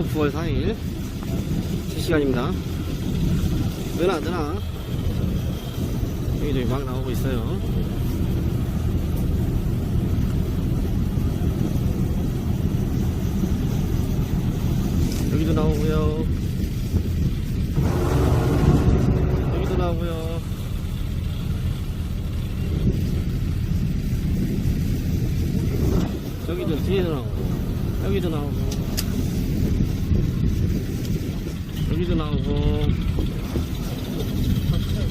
오늘도 9월 4일 실시간입니다. 느나 느나 여기저기 막 나오고 있어요. 여기도 나오고요. 여기도 나오고요. 저기도 뒤에도 나오고 여기도 나오고 여기도 나오고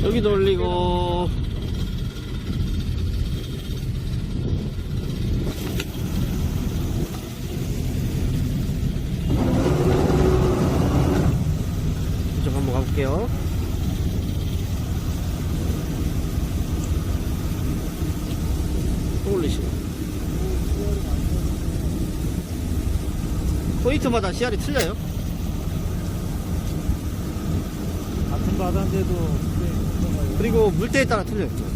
여기도 올리고. 이쪽 한번 가볼게요. 또 올리시고. 포인트마다 CR이 틀려요 같은 바다인데도 네, 그리고 물때에 따라 틀려요 네.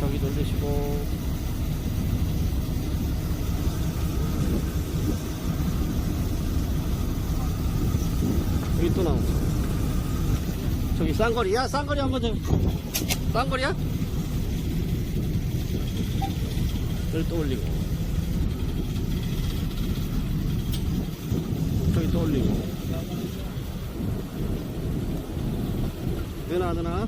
저기 돌리시고 여기 또 나오고 저기 쌍거리야? 쌍거리 한번 좀. 쌍거리야? 또 올리고. 저기 또 올리고. 누나 누나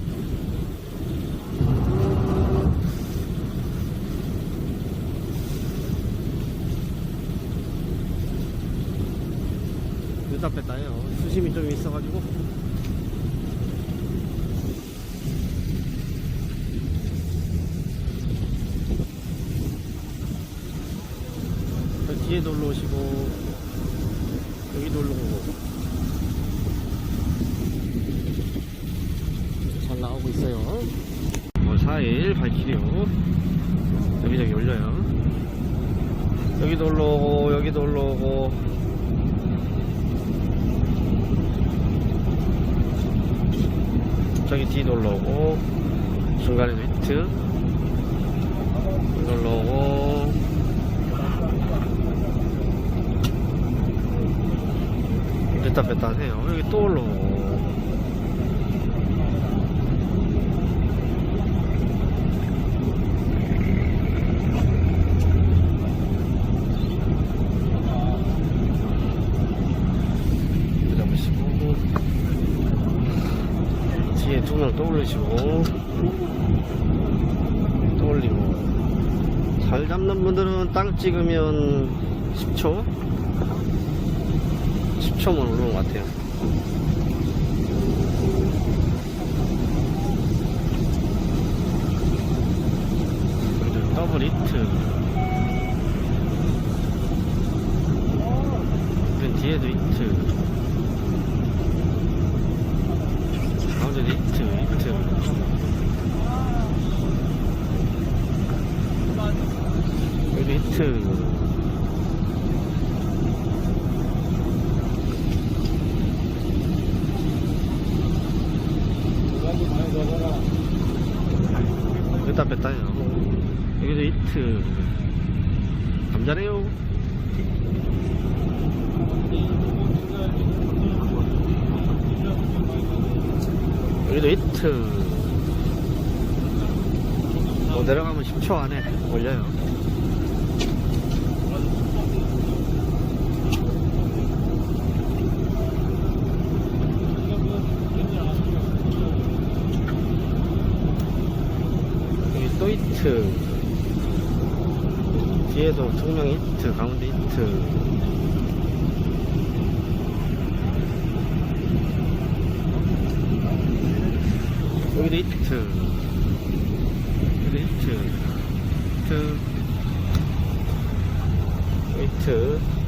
뺐다 해요. 수심이 좀 있어가지고. 저 뒤에도 올라오시고 여기도 올라오고. 잘 나오고 있어요. 뭐 4일 발키리오 여기저기 올려요. 여기도 올라오고 여기도 올라오고 저기 뒤도 올라오고 중간에도 히트. 여기 올라오고. 됐다 뺐다 하네요. 여기 또 올라오고 뒤에 두 명 또 올리시고. 또 올리고. 잘 잡는 분들은 땅 찍으면 10초? 10초면 오르는 것 같아요. 더블 히트. 맨 뒤에도 히트 가운데도 히트 히트 여기 히트 뺐다 뺐다요. 여기도 히트. 감자래요. 여기도 히트. 뭐 내려가면 10초 안에 올려요 또 히트. 뒤에도 투명 히트 가운데 히트. 여기도 히트. 여기도 히트. 히트. 히트